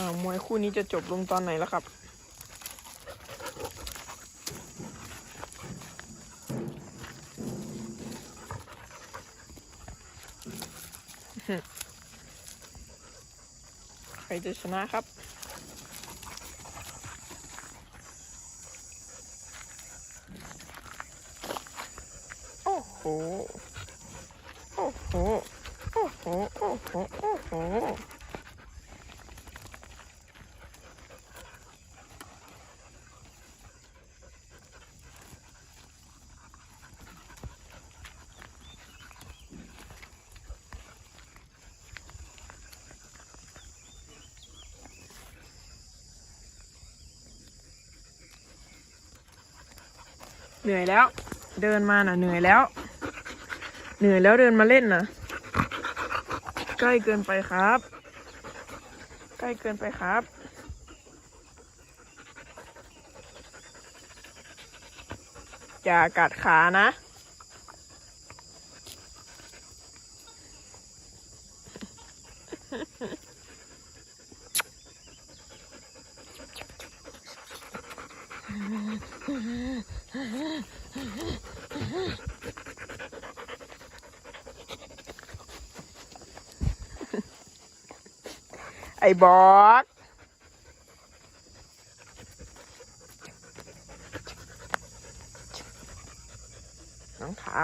อ่ามวยคู่นี้จะจบลงตอนไหนแล้วครับ ใครจะชนะครับโอ้โห โอ้โห โอ้โห โอ้โห โอ้โห เหนื่อยแล้ว เดินมาน่ะ เหนื่อยแล้ว เหนื่อยแล้วเดินมาเล่นนะใกล้เกินไปครับ ใกล้เกินไปครับอย่ากัดขานะ ไอ้บอกน้องเท้า